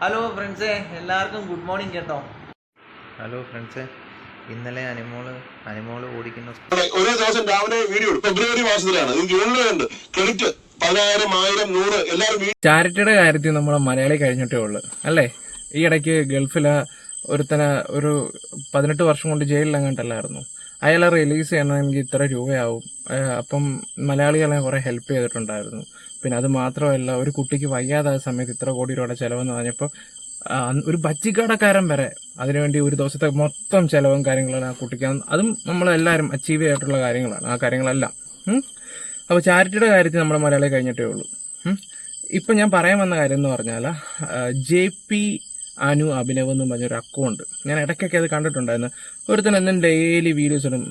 Hello ഫ്രണ്ട്സേ എല്ലാവർക്കും good morning കേട്ടോ. ഹലോ ഫ്രണ്ട്സേ ഇന്നലെ അനിമോൾ അനിമോൾ ഓടിക്കുന്ന ഒരു ദിവസം രാവിലെ വീഡിയോ ഫെബ്രുവരി മാസത്തിലാണ്. ജൂണിലുണ്ട് ക്രെഡിറ്റ് പതിനായിരം ആയിരം നൂറ് എല്ലാവരും ചാരിറ്റിയുടെ കാര്യത്തിൽ നമ്മളെ മലയാളി കഴിഞ്ഞിട്ടേ ഉള്ളൂ. അല്ലേ? ഈ ഇടയ്ക്ക് ഗൾഫിലെ ഒരുത്തനെ ഒരു പതിനെട്ട് വർഷം കൊണ്ട് ജയിലിലെങ്ങാണ്ടല്ലായിരുന്നു. അയാളെ റിലീസ് ചെയ്യണമെങ്കിൽ ഇത്ര രൂപയാവും. അപ്പം മലയാളികളെ കുറെ ഹെൽപ്പ് ചെയ്തിട്ടുണ്ടായിരുന്നു. പിന്നെ അത് മാത്രമല്ല ഒരു കുട്ടിക്ക് വയ്യാതായ സമയത്ത് ഇത്ര കോടി രൂപയുടെ ചിലവെന്ന് പറഞ്ഞപ്പോൾ ഒരു ബജ്ജിക്കടക്കാരൻ വരെ അതിനുവേണ്ടി ഒരു ദിവസത്തെ മൊത്തം ചിലവും കാര്യങ്ങളാണ് ആ കുട്ടിക്ക്. അതും നമ്മളെല്ലാവരും അച്ചീവ് ചെയ്തിട്ടുള്ള കാര്യങ്ങളാണ് ആ കാര്യങ്ങളെല്ലാം. അപ്പോൾ ചാരിറ്റിയുടെ കാര്യത്തിൽ നമ്മുടെ മലയാളി കഴിഞ്ഞിട്ടേ ഉള്ളൂ. ഇപ്പം ഞാൻ പറയാൻ വന്ന കാര്യം എന്ന് പറഞ്ഞാൽ ജെ പി അനു അഭിനവ് എന്ന് പറഞ്ഞൊരു അക്കൗണ്ട്. ഞാൻ ഇടയ്ക്കൊക്കെ അത് കണ്ടിട്ടുണ്ടായിരുന്നു. ഒരുത്തൻ എന്നും ഡെയിലി വീഡിയോസ് ഇടും.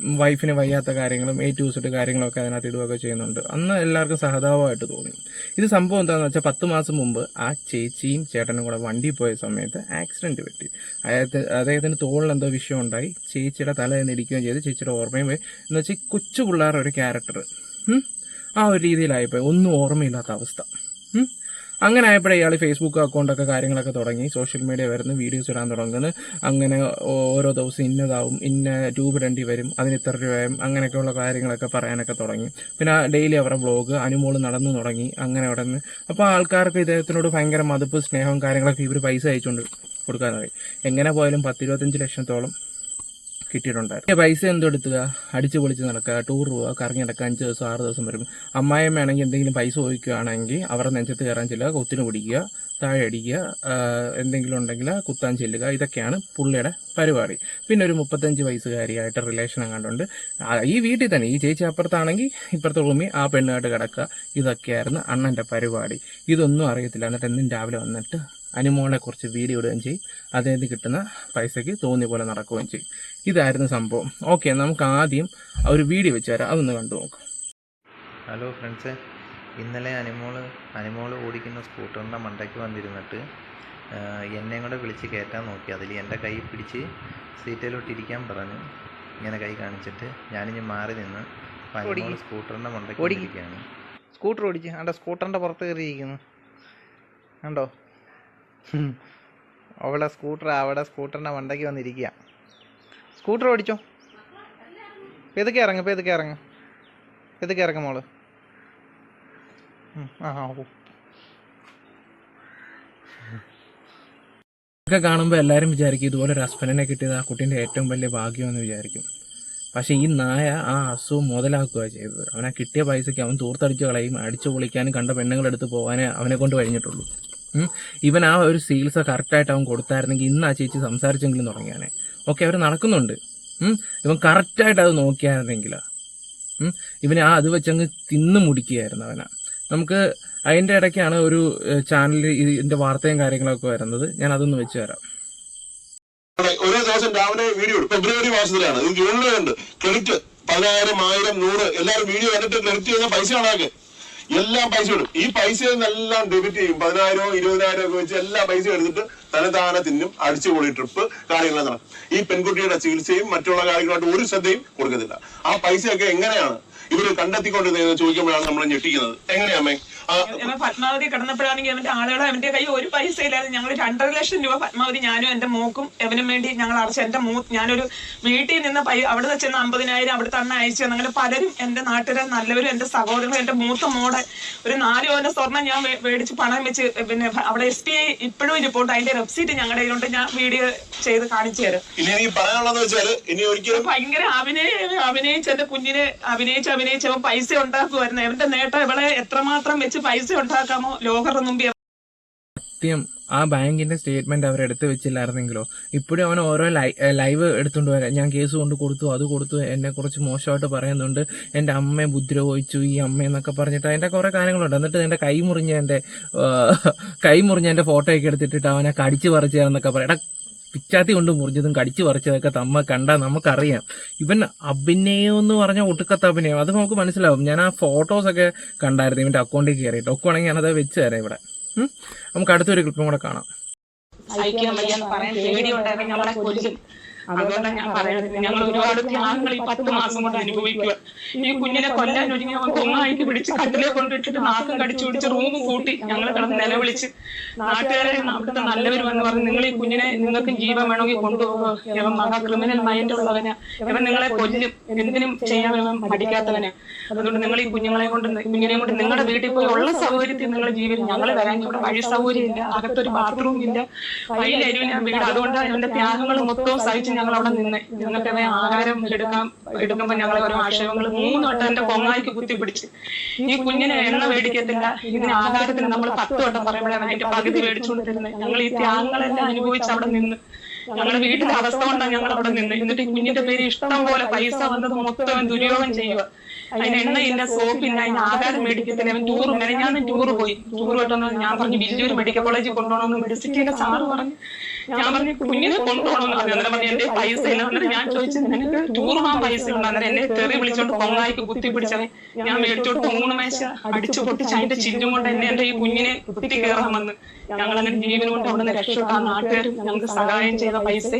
വൈഫിന് വയ്യാത്ത കാര്യങ്ങളും എ ടു സെറ്റ് കാര്യങ്ങളൊക്കെ അതിനകത്ത് ഇടുകയൊക്കെ ചെയ്യുന്നുണ്ട്. അന്ന് എല്ലാവർക്കും സഹതാപമായിട്ട് തോന്നി. ഇത് സംഭവം എന്താണെന്ന് വെച്ചാൽ പത്ത് മാസം മുമ്പ് ആ ചേച്ചിയും ചേട്ടനും കൂടെ വണ്ടി പോയ സമയത്ത് ആക്സിഡന്റ് പറ്റി. അതായത് അദ്ദേഹത്തിന് തോളിൽ എന്തോ വിഷയം ഉണ്ടായി. ചേച്ചിയുടെ തല എന്ന് ഇടിക്കുകയും ചെയ്ത്. ചേച്ചിയുടെ ഓർമ്മയും പോയി. എന്ന് വെച്ചാൽ കൊച്ചു പിള്ളേരുടെ ഒരു ക്യാരക്ടർ ആ ഒരു രീതിയിലായിപ്പോയി. ഒന്നും ഓർമ്മയില്ലാത്ത അവസ്ഥ. അങ്ങനെ ആയപ്പോഴേ ഇയാൾ ഫേസ്ബുക്ക് അക്കൗണ്ടൊക്കെ കാര്യങ്ങളൊക്കെ തുടങ്ങി. സോഷ്യൽ മീഡിയ വരുന്നു വീഡിയോസ് ഇടാൻ തുടങ്ങുന്നു. അങ്ങനെ ഓരോ ദിവസം ഇന്നതാവും ഇന്ന ട്യൂബ് രണ്ടി വരും അതിന് ഇത്ര രൂപയും അങ്ങനെയൊക്കെയുള്ള കാര്യങ്ങളൊക്കെ പറയാനൊക്കെ തുടങ്ങി. പിന്നെ ഡെയിലി അവരുടെ വ്ളോഗ് അനുമോൾ നടന്നു തുടങ്ങി അങ്ങനെ അവിടെ നിന്ന്. അപ്പോൾ ആൾക്കാർക്ക് ഇദ്ദേഹത്തിനോട് ഭയങ്കര മതിപ്പ് സ്നേഹവും കാര്യങ്ങളൊക്കെ ഇവർ പൈസ അയച്ചുകൊണ്ട് കൊടുക്കാനായി. എങ്ങനെ പോയാലും പത്തിരുപത്തഞ്ച് ലക്ഷത്തോളം കിട്ടിയിട്ടുണ്ടായിരുന്നു. പൈസ എന്തോ എടുത്തുക? അടിച്ചു പൊളിച്ച് നടക്കുക ടൂർ പോവുക കറങ്ങി നടക്കുക അഞ്ച് ദിവസം ആറ് ദിവസം വരും. അമ്മായിയമ്മയാണെങ്കിൽ എന്തെങ്കിലും പൈസ ചോദിക്കുകയാണെങ്കിൽ അവരുടെ നെഞ്ചത്ത് കയറാൻ ചെല്ലുക കുത്തിന് പിടിക്കുക താഴെ അടിക്കുക എന്തെങ്കിലും ഉണ്ടെങ്കിൽ കുത്താൻ ചെല്ലുക. ഇതൊക്കെയാണ് പുള്ളിയുടെ പരിപാടി. പിന്നെ ഒരു മുപ്പത്തഞ്ച് വയസ്സുകാരിയായിട്ട് റിലേഷൻ കണ്ടുണ്ട് ഈ വീട്ടിൽ തന്നെ ഈ ചേച്ചി അപ്പുറത്താണെങ്കിൽ ഇപ്പുറത്തെ ഭൂമി ആ പെണ്ണുമായിട്ട് കിടക്കുക. ഇതൊക്കെയായിരുന്നു അണ്ണന്റെ പരിപാടി. ഇതൊന്നും അറിയത്തില്ല. എന്നിട്ട് എന്നും രാവിലെ വന്നിട്ട് അനുമോളെ കുറച്ച് വീഡിയോ ഇടുകയും ചെയ്യും. അദ്ദേഹത്തിന് കിട്ടുന്ന പൈസയ്ക്ക് തോന്നിയ പോലെ നടക്കുകയും ചെയ്യും. ഇതായിരുന്നു സംഭവം. ഓക്കെ നമുക്ക് ആദ്യം ആ ഒരു വീഡിയോ വെച്ച് തരാം അതൊന്ന് കണ്ടു നോക്കാം. ഹലോ ഫ്രണ്ട്സ് ഇന്നലെ അനുമോൾ അനുമോൾ ഓടിക്കുന്ന സ്കൂട്ടറിന്റെ മണ്ടയ്ക്ക് വന്നിരുന്നിട്ട് എന്നെ കൂടെ വിളിച്ച് കയറ്റാൻ നോക്കി. അതിൽ എന്റെ കൈ പിടിച്ച് സീറ്റിലോട്ടിരിക്കാൻ പറഞ്ഞു. ഇങ്ങനെ കൈ കാണിച്ചിട്ട് ഞാനിഞ്ഞ് മാറി നിന്ന് അനിമോൾ സ്കൂട്ടറിന്റെ മണ്ടയ്ക്ക് ഓടിക്കുകയാണ് സ്കൂട്ടർ ഓടിച്ച്. അവിടെ സ്കൂട്ടറിന്റെ പുറത്ത് കയറിയിരിക്കുന്നു. കണ്ടോ. അവളെ സ്കൂട്ടർ അവിടെ സ്കൂട്ടറിനെ മണ്ടയ്ക്ക് വന്നിരിക്കുക സ്കൂട്ടർ ഓടിച്ചോ? പെതുക്കെ ഇറങ്ങ് പെതുക്കെ ഇറങ്ങും പെതുക്കെ ഇറങ്ങും മോൾ. ആ ഓ. ഇതൊക്കെ കാണുമ്പോൾ എല്ലാവരും വിചാരിക്കും ഇതുപോലെ ഒരു ഹസ്ബൻഡിനെ കിട്ടിയത് ആ കുട്ടീന്റെ ഏറ്റവും വലിയ ഭാഗ്യമെന്ന് വിചാരിക്കും. പക്ഷേ ഈ നായ ആ അസുഖം മുതലാക്കുക ചെയ്തത്. അവനെ കിട്ടിയ പൈസയ്ക്ക് അവൻ തൂർത്തടിച്ച് കളയും അടിച്ചു പൊളിക്കാനും കണ്ട പെണ്ണുങ്ങളെടുത്ത് പോകാനേ അവനെ കൊണ്ട് കഴിഞ്ഞിട്ടുള്ളൂ. ഇവൻ ആ ഒരു ചികിത്സ കറക്റ്റായിട്ട് അവൻ കൊടുത്തായിരുന്നെങ്കിൽ ഇന്ന് ആ ചേച്ചി സംസാരിച്ചെങ്കിലും തുടങ്ങിയാനെ. ഓക്കെ അവർ നടക്കുന്നുണ്ട്. ഇവൻ കറക്റ്റായിട്ട് അത് നോക്കിയായിരുന്നെങ്കിലാ. ഉം. ഇവന് ആ അത് വെച്ചങ്ങ് തിന്നു മുടിക്കുകയായിരുന്നു അവനെ. നമുക്ക് അതിന്റെ ഇടയ്ക്കാണ് ഒരു ചാനലിൽ ഇതിന്റെ വാർത്തയും കാര്യങ്ങളൊക്കെ വരുന്നത്. ഞാൻ അതൊന്ന് വെച്ച് തരാം. ഒരേ ദിവസം രാവിലെ വീഡിയോ ഫെബ്രുവരി മാസത്തിലാണ്. ജൂണിലുണ്ട് ക്രെഡിറ്റ് പതിനായിരം ആയിരം നൂറ്. എല്ലാവരും വീഡിയോ കണ്ടിട്ട് ക്രെഡിറ്റ് ചെയ്യുന്ന പൈസ കണക്ക് എല്ലാം പൈസ ഇടും ഈ പൈസ എല്ലാം ഡെബിറ്റ് ചെയ്യും. പതിനായിരമോ ഇരുപതിനായിരം ഒക്കെ വെച്ച് എല്ലാ പൈസ എടുത്തിട്ട് തനതാന തിന്നും അടിച്ചുപൊളി ട്രിപ്പ് കാര്യങ്ങൾ നടക്കും. ഈ പെൺകുട്ടിയുടെ ചികിത്സയും മറ്റുള്ള കാര്യങ്ങളായിട്ട് ഒരു ശ്രദ്ധയും കൊടുക്കത്തില്ല. ആ പൈസയൊക്കെ എങ്ങനെയാണ്? ഇവർ കണ്ടെത്തിക്കൊണ്ടിരുന്നത് ചോദിക്കുമ്പോഴാണ് നമ്മൾ ഞെട്ടിക്കുന്നത്. എങ്ങനെയാമേ പത്മാവതി കിടന്നപ്പോഴാണെങ്കിൽ അവന്റെ ആളുകൾ അവന്റെ കൈ ഒരു പൈസ ഇല്ലാതെ ഞങ്ങൾ രണ്ടര ലക്ഷം രൂപ പത്മാവതി ഞാനും എന്റെ മോക്കും എവനും വേണ്ടി ഞങ്ങൾ അടച്ച എന്റെ മൂ ഞാനൊരു വീട്ടിൽ നിന്ന് പൈ അവിടെ ചെന്ന് അമ്പതിനായിരം അവിടെ തന്നെ അയച്ചു അങ്ങനെ പലരും എന്റെ നാട്ടിലെ നല്ലവരും എന്റെ സഹോദരങ്ങളും എന്റെ മൂത്ത മോടെ ഒരു നാല് പവന്റെ സ്വർണം ഞാൻ മേടിച്ച് പണം വെച്ച് പിന്നെ അവിടെ എസ് പി ഐ ഇപ്പോഴും റിപ്പോർട്ട് അതിന്റെ വെബ്സൈറ്റ് ഞങ്ങളുടെ കയ്യിലുണ്ട്. ഞാൻ വീഡിയോ ചെയ്ത് കാണിച്ചു തരും. ഇനി എനിക്ക് പറയാനുള്ളതെന്ന് വെച്ചാൽ ഇനി ഒരിക്കലും ഭയങ്കര അഭിനയ അഭിനയിച്ച് എന്റെ കുഞ്ഞിനെ അഭിനയിച്ച് അഭിനയിച്ച് അവൻ പൈസ ഉണ്ടാക്കുമായിരുന്നു അവന്റെ നേട്ടം ഇവളെ എത്രമാത്രം വെച്ച് പൈസ ഉണ്ടാക്കാമോ ലോഹറൊന്നും സത്യം ആ ബാങ്കിന്റെ സ്റ്റേറ്റ്മെന്റ് അവർ എടുത്തു വെച്ചില്ലായിരുന്നെങ്കിലോ? ഇപ്പോഴും അവൻ ഓരോ ലൈവ് എടുത്തുകൊണ്ട് വരാം. ഞാൻ കേസ് കൊണ്ട് കൊടുത്തു അത് കൊടുത്തു എന്നെ കുറച്ച് മോശമായിട്ട് പറയുന്നുണ്ട്. എന്റെ അമ്മയെ ഉപദ്രവിച്ചു ഈ അമ്മ എന്നൊക്കെ പറഞ്ഞിട്ട് അതിന്റെ കുറേ കാര്യങ്ങളുണ്ട്. എന്നിട്ട് എന്റെ കൈ മുറിഞ്ഞ എന്റെ കൈ മുറിഞ്ഞ എന്റെ ഫോട്ടോയൊക്കെ എടുത്തിട്ടിട്ട് അവനെ കടിച്ചു പറിച്ചു എന്നൊക്കെ പറയാം. പിച്ചാത്തി കൊണ്ട് മുറിഞ്ഞതും കടിച്ചു പറിച്ചതൊക്കെ തമ്മ കണ്ടാൽ നമുക്കറിയാം. ഇവൻ അഭിനയം എന്ന് പറഞ്ഞാൽ ഒട്ടുക്കത്ത അഭിനയം. അത് നമുക്ക് മനസ്സിലാവും. ഞാൻ ആ ഫോട്ടോസൊക്കെ കണ്ടായിരുന്നു ഇവന്റെ അക്കൗണ്ടിൽ കയറിയിട്ട് ഒക്കെ ആണെങ്കിൽ ഞാനത് വെച്ച് തരാം ഇവിടെ. നമുക്ക് അടുത്തൊരു ക്ലിപ്പും കൂടെ കാണാം. നമ്മളെ കൊല്ലും. അതുകൊണ്ടാണ് ഞാൻ പറയുന്നത്. ഞങ്ങൾ ഒരുപാട് ത്യാഗങ്ങൾ ഈ പത്ത് മാസം കൊണ്ട് അനുഭവിക്കുക ഈ കുഞ്ഞിനെ കൊല്ലാൻ ഒരുങ്ങി അവൻ കൊങ്ങായിട്ട് പിടിച്ച് കട്ടിലെ കൊണ്ടിട്ടിട്ട് നാക്കം കടിച്ചു പിടിച്ച് റൂം കൂട്ടി ഞങ്ങൾ കിടന്ന് നിലവിളിച്ച്. നാട്ടുകാരെ അവിടുത്തെ നല്ലവരും എന്ന് പറഞ്ഞ് നിങ്ങൾ ഈ കുഞ്ഞിനെ നിങ്ങൾക്ക് ജീവൻ വേണമെങ്കിൽ കൊണ്ടുപോകുക ഇവൻ മഹാ ക്രിമിനൽ മൈൻഡ് ഉള്ളവന്. ഇവൻ നിങ്ങളെ കൊല്ലും. എന്തിനും ചെയ്യാൻ ഇവൻ പഠിക്കാത്തവന് അതുകൊണ്ട് നിങ്ങൾ ഈ കുഞ്ഞുങ്ങളെ കൊണ്ട് കുഞ്ഞിനെ കൊണ്ട് നിങ്ങളുടെ വീട്ടിൽ പോയി ഉള്ള സൗകര്യത്തിൽ നിങ്ങൾ ജീവിതം ഞങ്ങൾ വരാൻ ഇവിടെ വഴി സൗകര്യം ഇല്ല അകത്തൊരു ബാത്റൂം ഇല്ല വയലരുവിന വീട് അതുകൊണ്ട് അവന്റെ ത്യാഗങ്ങൾ മൊത്തവും സഹിച്ച് ഞങ്ങൾ അവിടെ നിന്ന് ഞങ്ങൾക്ക് ആഹാരം എടുക്കാൻ എടുക്കുമ്പോൾ ഞങ്ങൾ ഓരോ ആക്ഷേപങ്ങൾ മൂന്ന് വട്ടം എന്റെ കൊങ്ങായിക്ക് കുത്തിപ്പിടിച്ച് ഈ കുഞ്ഞിനെ എണ്ണ മേടിക്കത്തില്ല ഇതിന് ആഹാരത്തിന് നമ്മൾ പത്ത് വട്ടം പറയുമ്പോഴാണ് അതിന്റെ പകുതി മേടിച്ചുകൊണ്ടിരുന്നത്. ഞങ്ങൾ ഈ ത്യാഗങ്ങളെല്ലാം അനുഭവിച്ച് അവിടെ നിന്ന്. ഞങ്ങളുടെ വീട്ടിലെ അവസ്ഥ കൊണ്ടാണ് ഞങ്ങൾ അവിടെ നിന്ന്. എന്നിട്ട് ഈ കുഞ്ഞിന്റെ പേര് ഇഷ്ടം പോലെ പൈസ വന്നത് മൊത്തം ദുര്യോഗം ചെയ്യുക. അതിന് എണ്ണയില്ല സോപ്പില്ല അതിന് ആഹാരം മേടിക്കത്തില്ല. അവൻ ടൂർ മെനഞ്ഞാന്ന് ടൂർ പോയി. ടൂർ പോയിട്ടൊന്ന് ഞാൻ പറഞ്ഞു വലിയൊരു മെഡിക്കൽ കോളേജിൽ കൊണ്ടുപോകണമെന്ന് മെഡിസിറ്റിന്റെ സാറ് പറഞ്ഞു. ഞാൻ പറഞ്ഞു കുഞ്ഞിനെ കൊണ്ടുപോകണമെന്ന് പറഞ്ഞു. അന്നേരം പറഞ്ഞു എന്റെ പൈസ ഇല്ല. അന്നേരം ഞാൻ ചോദിച്ചു നിനക്ക് ടൂർ പോകാൻ പൈസ ഉണ്ടോ അന്നേരം എന്നെ തെറി വിളിച്ചോണ്ട് പൊങ്ങായിക്ക് കുത്തി പിടിച്ചവൻ. ഞാൻ മേടിച്ചോട്ട് മൂന്ന് മേശ അടിച്ചു പൊട്ടിച്ച് അതിന്റെ ചില്ലും കൊണ്ട് എന്നെ എന്റെ ഈ കുഞ്ഞിനെ കുത്തി കയറാൻ വന്ന്. ഞങ്ങൾ അങ്ങനെ ജീവൻ കൊണ്ട് അവിടെ നിന്ന് രക്ഷപ്പെട്ടാൻ നാട്ടുകാർ ഞങ്ങൾക്ക് സഹായം ചെയ്ത പൈസ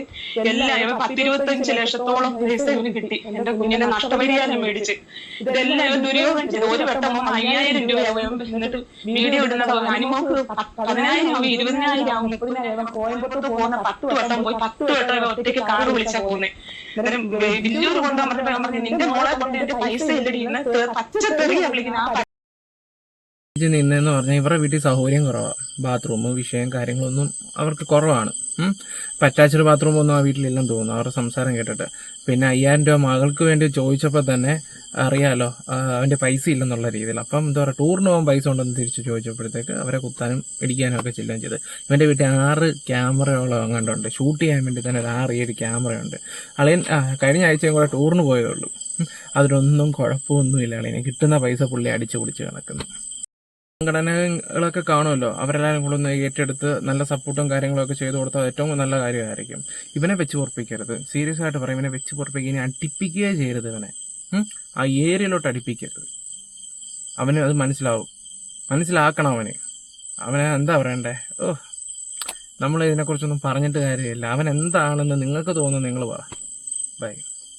എല്ലാം പത്തിരുപത്തഞ്ച് ലക്ഷത്തോളം പൈസ ഇവന് കിട്ടി. എന്റെ കുഞ്ഞിനെ നഷ്ടപരിഹാരം മേടിച്ച് ഇതെല്ലാം ദുരുപയോഗം ദുര്യോഗം ചെയ്തു ഒരു വട്ടം അയ്യായിരം രൂപയാവും എന്നിട്ട് വീഡിയോ ഇടുന്ന അനുമോക്ക് പതിനായിരം ആവും ഇരുപതിനായിരം ആവും മുപ്പതിനായിരം കോയമ്പത്തൂർ പോകുന്ന പത്ത് വട്ടം പോയി പത്ത് വട്ടം ഒറ്റയ്ക്ക് കാറ് വിളിച്ചാ പോകുന്നത് അന്നേരം വലിയൊരു കൊണ്ടുപോകാൻ പറഞ്ഞപ്പോ ഞാൻ പറഞ്ഞു നിന്റെ മോളെ കൊണ്ട് എന്റെ പൈസ ഇല്ലടി ഇന്ന് പച്ചത്തെറിയാ വിളിക്കുന്നത് ആ ഇത് നിന്നെന്ന് പറഞ്ഞാൽ ഇവരുടെ വീട്ടിൽ സൗകര്യം കുറവാണ് ബാത്റൂം വിഷയം കാര്യങ്ങളൊന്നും അവർക്ക് കുറവാണ്. അറ്റാച്ച്ഡ് ബാത്റൂം ഒന്നും ആ വീട്ടിലില്ലെന്ന് തോന്നുന്നു അവരുടെ സംസാരം കേട്ടിട്ട്. പിന്നെ അയ്യായിരം രൂപ മകൾക്ക് വേണ്ടി ചോദിച്ചപ്പോൾ തന്നെ അറിയാലോ അവന്റെ പൈസ ഇല്ലെന്നുള്ള രീതിയിൽ. അപ്പം എന്താ പറയുക ടൂറിന് പോകാൻ പൈസ ഉണ്ടെന്ന് തിരിച്ച് ചോദിച്ചപ്പോഴത്തേക്ക് അവരെ കുത്താനും ഇടിക്കാനും ഒക്കെ ചെല്ലുകയും ചെയ്തു. ഇവന്റെ വീട്ടിൽ ആറ് ക്യാമറയോളം അങ്ങോട്ടുണ്ട് ഷൂട്ട് ചെയ്യാൻ വേണ്ടി തന്നെ ഒരു ആറ് ഏഴ് ക്യാമറയുണ്ട്. അളിയൻ കഴിഞ്ഞ ആഴ്ചയും കൂടെ ടൂറിന് പോയതുള്ളൂ അതിനൊന്നും കുഴപ്പമൊന്നുമില്ല അളിയനെ. കിട്ടുന്ന പൈസ പുള്ളി അടിച്ചു പൊളിച്ച് കിടക്കുന്നു സംഘടനകളൊക്കെ കാണുമല്ലോ. അവരെല്ലാവരും കൂടെ ഒന്ന് ഏറ്റെടുത്ത് നല്ല സപ്പോർട്ടും കാര്യങ്ങളൊക്കെ ചെയ്തു കൊടുത്താൽ ഏറ്റവും നല്ല കാര്യമായിരിക്കും. ഇവനെ വെച്ച് പൊറപ്പിക്കരുത്. സീരിയസ് ആയിട്ട് പറയും ഇവനെ വെച്ച് പൊറപ്പിക്കുക. ഇനി അടിപ്പിക്കുകയേ ചെയ്യരുത് ഇവനെ. ആ ഏരിയയിലോട്ട് അടിപ്പിക്കരുത്. അവന് അത് മനസ്സിലാവും. മനസ്സിലാക്കണം അവന്. അവനെ എന്താ പറയണ്ടേ? ഓ നമ്മൾ ഇതിനെക്കുറിച്ചൊന്നും പറഞ്ഞിട്ട് കാര്യമില്ല. അവൻ എന്താണെന്ന് നിങ്ങൾക്ക് തോന്നുന്നു നിങ്ങൾ പറ. ബൈ